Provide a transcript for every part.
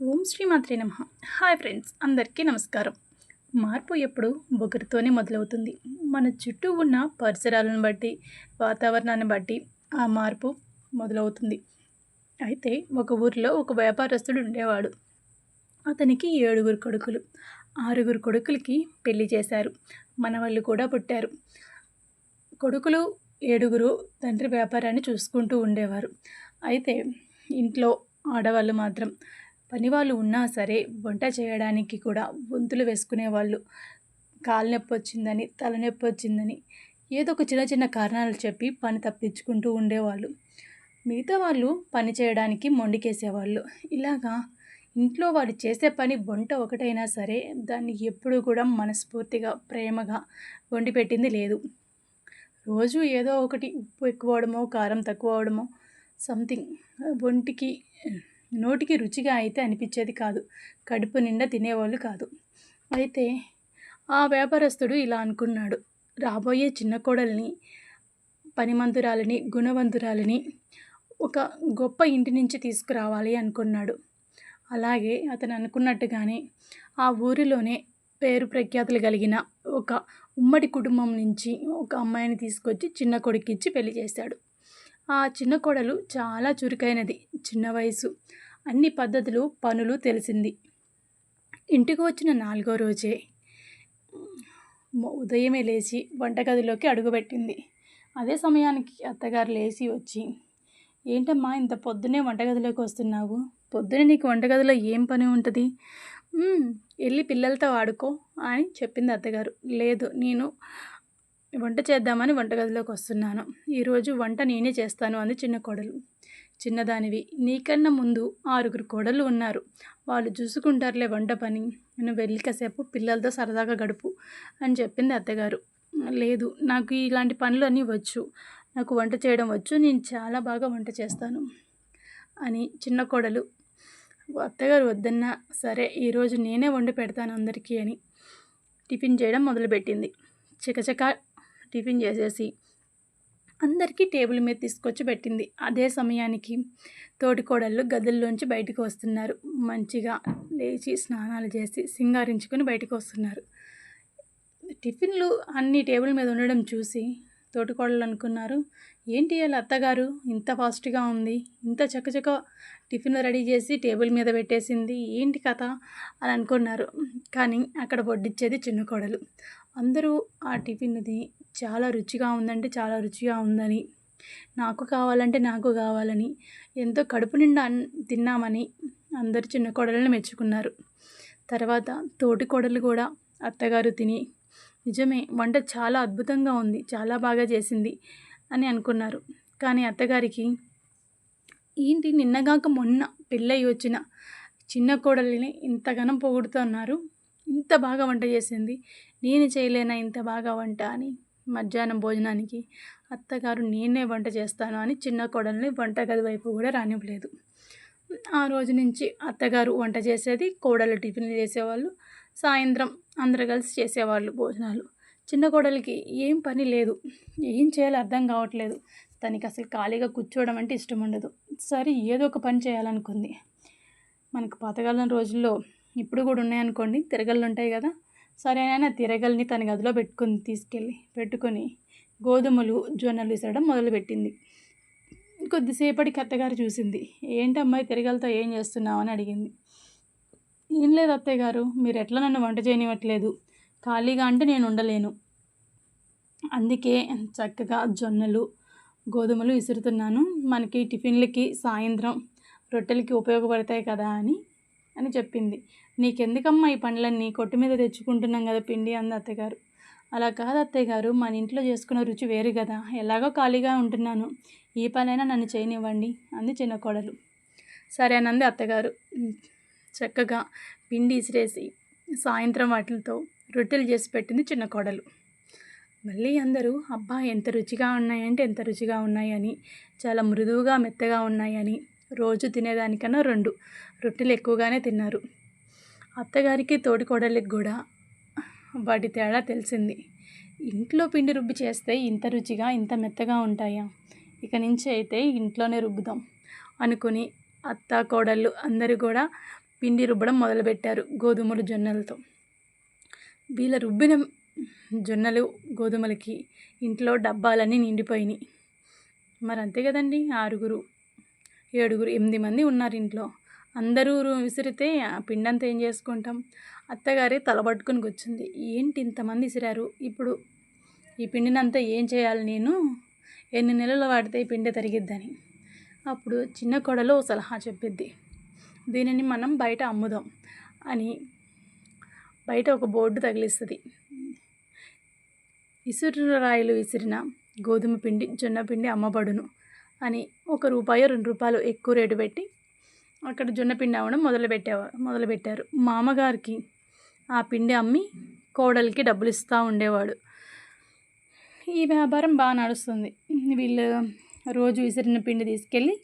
ఓం శ్రీమాత్రే నమ. Hi friends అందరికీ నమస్కారం. మార్పు ఎప్పుడు ఒకరితోనే మొదలవుతుంది. మన చుట్టూ ఉన్న పరిసరాలను బట్టి వాతావరణాన్ని బట్టి ఆ మార్పు మొదలవుతుంది. అయితే ఒక ఊరిలో ఒక వ్యాపారస్తుడు ఉండేవాడు. అతనికి ఏడుగురు కొడుకులు. ఆరుగురు కొడుకులకి పెళ్ళి చేశారు. మనవాళ్ళు కూడా పుట్టారు. కొడుకులు ఏడుగురు తండ్రి వ్యాపారాన్ని చూసుకుంటూ ఉండేవారు. అయితే ఇంట్లో ఆడవాళ్ళు మాత్రం పనివాళ్ళు ఉన్నా సరే వంట చేయడానికి కూడా వంతులు వేసుకునేవాళ్ళు. కాలు నొప్పి వచ్చిందని తలనొప్పి వచ్చిందని ఏదో ఒక చిన్న చిన్న కారణాలు చెప్పి పని తప్పించుకుంటూ ఉండేవాళ్ళు. మిగతా వాళ్ళు పని చేయడానికి మొండికేసేవాళ్ళు. ఇలాగా ఇంట్లో వారు చేసే పని వంట ఒకటైనా సరే దాన్ని ఎప్పుడూ కూడా మనస్ఫూర్తిగా ప్రేమగా వండి పెట్టింది లేదు. రోజు ఏదో ఒకటి ఉప్పు ఎక్కువ అవడమో కారం తక్కువ అవడమో సంథింగ్ ఒంటికి నోటికి రుచిగా అయితే అనిపించేది కాదు. కడుపు నిండా తినేవాళ్ళు కాదు. అయితే ఆ వ్యాపారస్తుడు ఇలా అనుకున్నాడు. రాబోయే చిన్న కోడల్ని పనిమంతురాలని గుణవంతురాలని ఒక గొప్ప ఇంటి నుంచి తీసుకురావాలి అనుకున్నాడు. అలాగే అతను అనుకున్నట్టుగానే ఆ ఊరిలోనే పేరు ప్రఖ్యాతులు కలిగిన ఒక ఉమ్మడి కుటుంబం నుంచి ఒక అమ్మాయిని తీసుకొచ్చి చిన్న కొడుకిచ్చి పెళ్ళి చేశాడు. ఆ చిన్న కోడలు చాలా చురుకైనది. చిన్న వయసు. అన్ని పద్ధతులు పనులు తెలిసింది. ఇంటికి వచ్చిన నాలుగో రోజే ఉదయమే లేచి వంటగదిలోకి అడుగుపెట్టింది. అదే సమయానికి అత్తగారు లేచి వచ్చి ఏంటమ్మా ఇంత పొద్దునే వంటగదిలోకి వస్తున్నావు? పొద్దునే నీకు వంటగదిలో ఏం పని ఉంటుంది? వెళ్ళి పిల్లలతో ఆడుకో అని చెప్పింది అత్తగారు. లేదు నేను వంట చేద్దామని వంటగదిలోకి వస్తున్నాను. ఈరోజు వంట నేనే చేస్తాను అంది చిన్న కోడలు. చిన్నదానివి. నీకన్నా ముందు ఆరుగురు కోడళ్ళు ఉన్నారు. వాళ్ళు చూసుకుంటారులే వంట పని. నేను వెళ్ళి కాసేపు పిల్లలతో సరదాగా గడుపు అని చెప్పింది అత్తగారు. లేదు నాకు ఇలాంటి పనులు అన్నీ వచ్చు. నాకు వంట చేయడం వచ్చు. నేను చాలా బాగా వంట చేస్తాను అని చిన్న కోడలు. అత్తగారు వద్దన్నా సరే ఈరోజు నేనే వండి పెడతాను అందరికీ అని టిఫిన్ చేయడం మొదలుపెట్టింది. చకచక టిఫిన్ చేసేసి అందరికీ టేబుల్ మీద తీసుకొచ్చి పెట్టింది. అదే సమయానికి తోటికోడళ్ళు గదుల్లోంచి బయటకు వస్తున్నారు. మంచిగా లేచి స్నానాలు చేసి సింగారించుకొని బయటకు వస్తున్నారు. టిఫిన్లు అన్ని టేబుల్ మీద ఉండడం చూసి తోటికోడలు అనుకున్నారు ఏంటి వాళ్ళ అత్తగారు? ఇంత ఫాస్ట్గా ఉంది. ఇంత చక్కచక్క టిఫిన్ రెడీ చేసి టేబుల్ మీద పెట్టేసింది. ఏంటి కథ? అని అనుకున్నారు. కానీ అక్కడ వడ్డిచ్చేది చిన్న కోడలు అందరూ ఆ టిఫిన్ది చాలా రుచిగా ఉందంటే చాలా రుచిగా ఉందని. నాకు కావాలంటే నాకు కావాలని. ఎంతో కడుపు నిండా తిన్నామని అందరు చిన్న కోడలను మెచ్చుకున్నారు. తర్వాత తోటి కోడలు కూడా అత్తగారు తిని నిజమే వంట చాలా అద్భుతంగా ఉంది చాలా బాగా చేసింది అని అనుకున్నారు. కానీ అత్తగారికి ఏంటి నిన్నగాక మొన్న పెళ్ళయి వచ్చిన చిన్న కోడలిని ఇంతగానం పొగుడుతున్నారు ఇంత బాగా వంట చేసింది నేను చేయలేనా ఇంత బాగా వంట అని మధ్యాహ్నం భోజనానికి అత్తగారు నేనే వంట చేస్తాను అని చిన్న కోడల్ని వంటగది వైపు కూడా రానివ్వలేదు. ఆ రోజు నుంచి అత్తగారు వంట చేసేది కోడలు టిఫిన్లు చేసేవాళ్ళు సాయంత్రం అందరు కలిసి చేసేవాళ్ళు భోజనాలు. చిన్న కోడలికి ఏం పని లేదు ఏం చేయాలో అర్థం కావట్లేదు. తనకి అసలు ఖాళీగా కూర్చోవడం అంటే ఇష్టం ఉండదు. సరే ఏదో ఒక పని చేయాలనుకుంది. మనకు పాతకాలం రోజుల్లో ఇప్పుడు కూడా ఉన్నాయనుకోండి తిరగళ్ళు ఉంటాయి కదా. సరేనైనా తిరగల్ని తన గదిలో పెట్టుకుని తీసుకెళ్ళి పెట్టుకొని గోధుమలు జొన్నలు ఇసడం మొదలుపెట్టింది. కొద్దిసేపటికి అత్తగారు చూసింది. ఏంటమ్మాయి తిరగలతో ఏం చేస్తున్నావు? అని అడిగింది. ఏం లేదు అత్తయ్య గారు మీరు ఎట్లా నన్ను వంట చేయనివ్వట్లేదు. ఖాళీగా అంటే నేను ఉండలేను. అందుకే చక్కగా జొన్నలు గోధుమలు విసురుతున్నాను మనకి టిఫిన్లకి సాయంత్రం రొట్టెలకి ఉపయోగపడతాయి కదా అని అని చెప్పింది. నీకెందుకమ్మా ఈ పండ్లన్నీ? కొట్టు మీద తెచ్చుకుంటున్నాం కదా పిండి అంది అత్తగారు. అలా కాదు అత్తయ్య గారు మన ఇంట్లో చేసుకున్న రుచి వేరు కదా. ఎలాగో ఖాళీగా ఉంటున్నాను. ఈ పనైనా నన్ను చేయనివ్వండి అంది చిన్న కోడలు. సరేనంది అత్తగారు. చక్కగా పిండి ఇసిరేసి సాయంత్రం వాటితో రొట్టెలు చేసి పెట్టింది చిన్న కోడలు. మళ్ళీ అందరూ అబ్బా ఎంత రుచిగా ఉన్నాయంటే ఎంత రుచిగా ఉన్నాయని చాలా మృదువుగా మెత్తగా ఉన్నాయని రోజు తినేదానికన్నా రెండు. రొట్టెలు ఎక్కువగానే తిన్నారు. అత్తగారికి తోడికోడలికి కూడా వాటి తేడా తెలిసింది. ఇంట్లో పిండి రుబ్బి చేస్తే ఇంత రుచిగా ఇంత మెత్తగా ఉంటాయా? ఇక నుంచి అయితే ఇంట్లోనే రుబ్బుదాం అనుకుని అత్త కోడళ్ళు అందరూ కూడా పిండి రుబ్బడం మొదలుపెట్టారు గోధుమలు జొన్నలతో. వీళ్ళ రుబ్బిన జొన్నలు గోధుమలకి ఇంట్లో డబ్బాలన్నీ నిండిపోయినాయి. మరి అంతే కదండి ఆరుగురు. ఏడుగురు ఎనిమిది మంది ఉన్నారు ఇంట్లో. అందరూ విసిరితే ఆ పిండంతా ఏం చేసుకుంటాం? అత్తగారే తలబట్టుకుని వచ్చింది ఏంటి ఇంతమంది విసిరారు? ఇప్పుడు ఈ పిండినంతా ఏం చేయాలి నేను? ఎన్ని నెలలు వాడితే ఈ పిండి తరిగిద్దని? అప్పుడు చిన్న కొడలో ఓ సలహా చెప్పిద్ది. దీనిని మనం బయట అమ్ముదాం అని బయట ఒక బోర్డు తగిలిస్తుంది. ఇసురు రాయిలు విసిరిన గోధుమ పిండి జొన్న పిండి అమ్మబడును. అని ఒక రూపాయి రెండు రూపాయలు ఎక్కువ రేటు పెట్టి అక్కడ జొన్న పిండి అవ్వడం మొదలుపెట్టేవారు మొదలుపెట్టారు మామగారికి ఆ పిండి అమ్మి కోడలికి డబ్బులు ఇస్తూ ఉండేవాడు. ఈ వ్యాపారం బాగా నడుస్తుంది. వీళ్ళు రోజు విసిరిన పిండి తీసుకెళ్ళి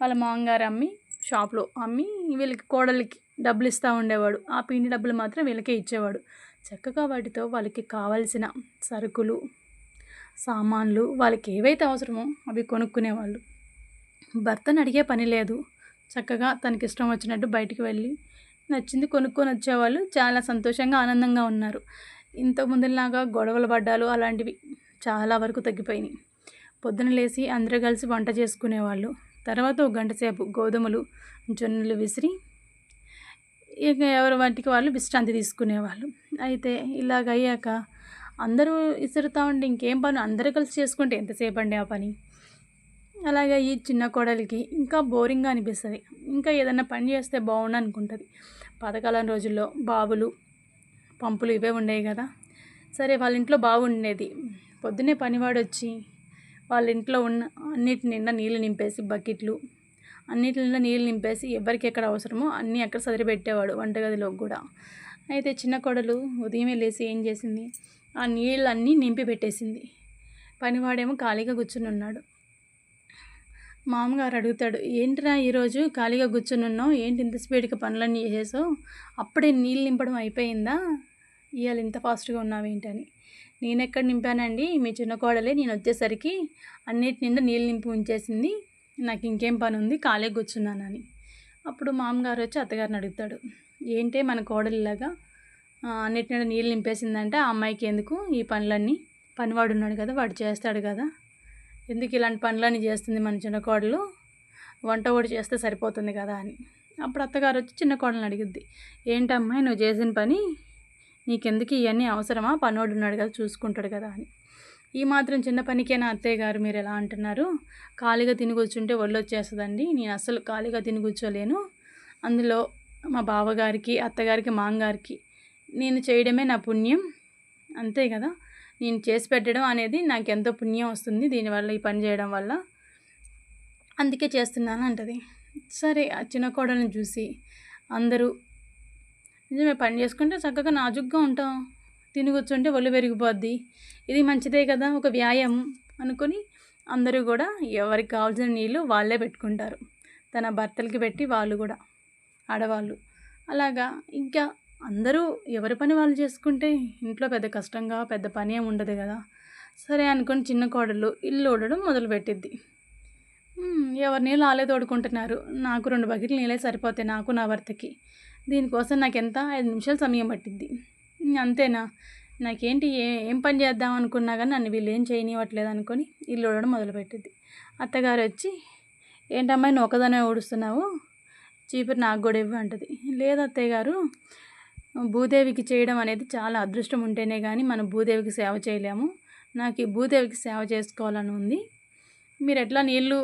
వాళ్ళ మామగారు అమ్మి షాప్లో అమ్మి వీళ్ళకి కోడలికి డబ్బులు ఇస్తూ ఉండేవాడు. ఆ పిండి డబ్బులు మాత్రం వీళ్ళకే ఇచ్చేవాడు. చక్కగా వాటితో వాళ్ళకి కావాల్సిన సరుకులు సామాన్లు వాళ్ళకి ఏవైతే అవసరమో అవి కొనుక్కునేవాళ్ళు. భర్తను అడిగే పని లేదు. చక్కగా తనకి ఇష్టం వచ్చినట్టు బయటికి వెళ్ళి నచ్చింది కొనుక్కొని వచ్చేవాళ్ళు చాలా సంతోషంగా ఆనందంగా ఉన్నారు. ఇంతకు ముందులాగా గొడవలు పడ్డాలు అలాంటివి చాలా వరకు తగ్గిపోయినాయి. పొద్దున లేచి అందరూ కలిసి వంట చేసుకునేవాళ్ళు. తర్వాత ఒక గంట సేపు గోధుమలు జొన్నలు విసిరి ఇక ఎవరి వాటికి వాళ్ళు విశ్రాంతి తీసుకునేవాళ్ళు. అయితే ఇలాగ అయ్యాక అందరూ విసురుతూ ఉంటే ఇంకేం పని? అందరూ కలిసి చేసుకుంటే ఎంతసేపు అండి ఆ పని? అలాగే ఈ చిన్న కోడలికి ఇంకా బోరింగ్గా అనిపిస్తుంది. ఇంకా ఏదైనా పని చేస్తే బాగుండు అనుకుంటుంది. పాతకాలం రోజుల్లో బావులు పంపులు ఇవే ఉండేవి కదా. సరే వాళ్ళ ఇంట్లో బాగుండేది పొద్దునే పనివాడు వచ్చి వాళ్ళ ఇంట్లో ఉన్న అన్నిటి నిండా నీళ్ళు నింపేసి బకెట్లు అన్నిటి నిండా నీళ్ళు నింపేసి ఎవరికి ఎక్కడ అవసరమో అన్నీ అక్కడ సదిరి పెట్టేవాడు వంటగదిలోకి కూడా. అయితే చిన్న కోడలు ఉదయమే లేచి ఏం చేసింది? ఆ నీళ్ళన్నీ నింపి పెట్టేసింది. పనివాడేమో ఖాళీగా కూర్చుని ఉన్నాడు. మామగారు అడుగుతాడు ఏంట్రా ఈరోజు ఖాళీగా కూర్చుని ఉన్నావు? ఏంటి ఇంత స్పీడ్గా పనులన్నీ చేసావు అప్పుడే నీళ్ళు నింపడం అయిపోయిందా? ఇవాళ ఇంత ఫాస్ట్గా ఉన్నావేంటని నేను ఎక్కడ నింపానండి? మీ చిన్న కోడలే నేను వచ్చేసరికి అన్నిటి నిండా నీళ్ళు నింపి ఉంచేసింది. నాకు ఇంకేం పని ఉంది? ఖాళీగా కూర్చున్నానని అప్పుడు మామగారు వచ్చి అత్తగారిని అడుగుతాడు ఏంటే మన కోడలిలాగా ఆ, అన్నిటి నీళ్ళు నింపేసిందంటే ఆ అమ్మాయికి ఎందుకు ఈ పనులన్నీ? పనివాడు ఉన్నాడు కదా వాడు చేస్తాడు కదా. ఎందుకు ఇలాంటి పనులన్నీ చేస్తుంది మన చిన్న కోడలు? వంట కూడా చేస్తే సరిపోతుంది కదా అని. అప్పుడు అత్తగారు వచ్చి చిన్న కోడలను అడిగిద్ది ఏంటమ్మాయి నువ్వు చేసిన పని? నీకెందుకు ఇవన్నీ అవసరమా? పనివాడు ఉన్నాడు కదా చూసుకుంటాడు కదా అని. ఈ మాత్రం చిన్న పనికేనా అత్తయ్య గారు? మీరు ఎలా అంటున్నారు? ఖాళీగా తిని కూర్చుంటే ఒళ్ళు వచ్చేస్తుందండి. నేను అస్సలు ఖాళీగా తిని కూర్చోలేను. అందులో మా బావగారికి అత్తగారికి మాంగారికి నేను చేయడమే నా పుణ్యం. అంతే కదా? నేను చేసి పెట్టడం అనేది నాకు ఎంతో పుణ్యం వస్తుంది దీనివల్ల ఈ పని చేయడం వల్ల. అందుకే చేస్తున్నాను అంటది. సరే ఆ చిన్న కోడలను చూసి అందరూ నిజమే పని చేసుకుంటే చక్కగా నాజుగ్గా ఉంటాం తిని కూర్చుంటే ఒళ్ళు పెరిగిపోద్ది ఇది మంచిదే కదా ఒక వ్యాయామం అనుకొని అందరూ కూడా ఎవరికి కావాల్సిన నీళ్ళు వాళ్ళే పెట్టుకుంటారు. తన భర్తలకి పెట్టి వాళ్ళు కూడా ఆడవాళ్ళు. అలాగా ఇంకా అందరూ ఎవరి పని వాళ్ళు చేసుకుంటే ఇంట్లో పెద్ద కష్టంగా పెద్ద పని ఏమి ఉండదు కదా. సరే అనుకుని చిన్న కోడలు ఇల్లు ఊడడం మొదలుపెట్టిద్ది. ఎవరి నీళ్ళు ఆలే తోడుకుంటున్నారు. నాకు రెండు బకెట్లు నీళ్ళే సరిపోతాయి. నాకు నా భర్తకి. దీనికోసం నాకు ఎంత ఐదు నిమిషాలు సమయం పట్టిద్ది. అంతేనా? నాకేంటి? ఏ ఏం పని చేద్దాం అనుకున్నా కానీ నన్ను వీళ్ళు ఏం చేయనివ్వట్లేదు అనుకొని ఇల్లు ఊడడం మొదలుపెట్టిద్ది. అత్తగారు వచ్చి ఏంటమ్మాయి నువ్వు ఒకదానే ఊడుస్తున్నావు? చీపురు నాకు కూడా ఇవ్వు అంటది. లేదు అత్తయ్య గారు. భూదేవికి చేయడం అనేది చాలా అదృష్టం ఉంటేనే కానీ మనం భూదేవికి సేవ చేయలేము. నాకు ఈ భూదేవికి సేవ చేసుకోవాలని ఉంది. మీరు ఎట్లా నీళ్ళు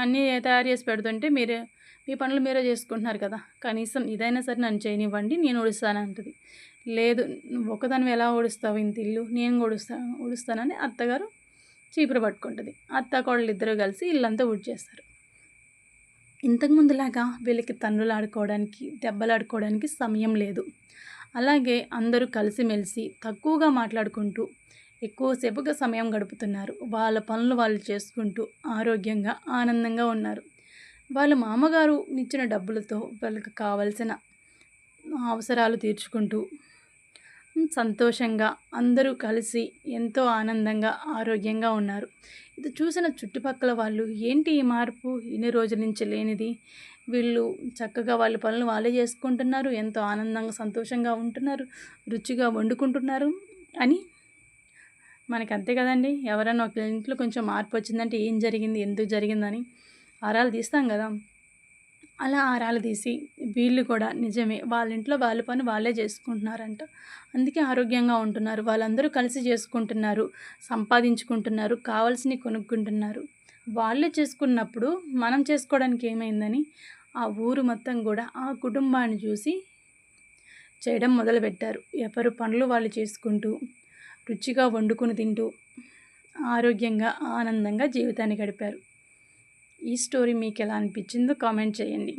అన్నీ తయారు చేసి పెడుతుంటే మీరు మీ పనులు మీరే చేసుకుంటున్నారు కదా. కనీసం ఇదైనా సరే నన్ను చేయనివ్వండి నేను ఉడుస్తాను అంటది. లేదు నువ్వు ఒకదానివి ఎలా ఉడుస్తావు ఇంత ఇల్లు నేను ఊడుస్తా ఊడుస్తానని అత్తగారు చీపురు పట్టుకుంటుంది. అత్త కోడలు ఇద్దరు కలిసి ఇల్లంతా ఊడ్చేస్తారు. ఇంతకుముందులాగా వీళ్ళకి తన్నులు ఆడుకోవడానికి దెబ్బలాడుకోవడానికి సమయం లేదు. అలాగే అందరూ కలిసిమెలిసి తక్కువగా మాట్లాడుకుంటూ ఎక్కువసేపుగా సమయం గడుపుతున్నారు. వాళ్ళ పనులు వాళ్ళు చేసుకుంటూ ఆరోగ్యంగా ఆనందంగా ఉన్నారు. వాళ్ళ మామగారు ఇచ్చిన డబ్బులతో వాళ్ళకి కావలసిన అవసరాలు తీర్చుకుంటూ సంతోషంగా అందరూ కలిసి ఎంతో ఆనందంగా ఆరోగ్యంగా ఉన్నారు. ఇది చూసిన చుట్టుపక్కల వాళ్ళు ఏంటి ఈ మార్పు? ఇన్ని రోజుల నుంచి లేనిది. వీళ్ళు చక్కగా వాళ్ళ పనులు వాళ్ళే చేసుకుంటున్నారు ఎంతో ఆనందంగా సంతోషంగా ఉంటున్నారు రుచిగా వండుకుంటున్నారు అని. మనకి అంతే కదండి. ఎవరైనా ఒక ఇంట్లో కొంచెం మార్పు వచ్చిందంటే ఏం జరిగింది ఎందుకు జరిగిందని. ఆరాలు తీస్తాం కదా. అలా ఆరాలు తీసి వీళ్ళు కూడా నిజమే వాళ్ళ ఇంట్లో వాళ్ళ పని వాళ్ళే చేసుకుంటున్నారంట. అందుకే ఆరోగ్యంగా ఉంటున్నారు. వాళ్ళందరూ కలిసి చేసుకుంటున్నారు సంపాదించుకుంటున్నారు కావాల్సినవి కొనుక్కుంటున్నారు. వాళ్ళే చేసుకున్నప్పుడు మనం చేసుకోవడానికి ఏమైందని ఆ ఊరు మొత్తం కూడా ఆ కుటుంబాన్ని చూసి చేయడం మొదలుపెట్టారు. ఎవరు పనులు వాళ్ళు చేసుకుంటూ రుచిగా వండుకొని తింటూ ఆరోగ్యంగా ఆనందంగా జీవితాన్ని గడిపారు. ఈ స్టోరీ మీకు ఎలా అనిపించిందో కామెంట్ చేయండి.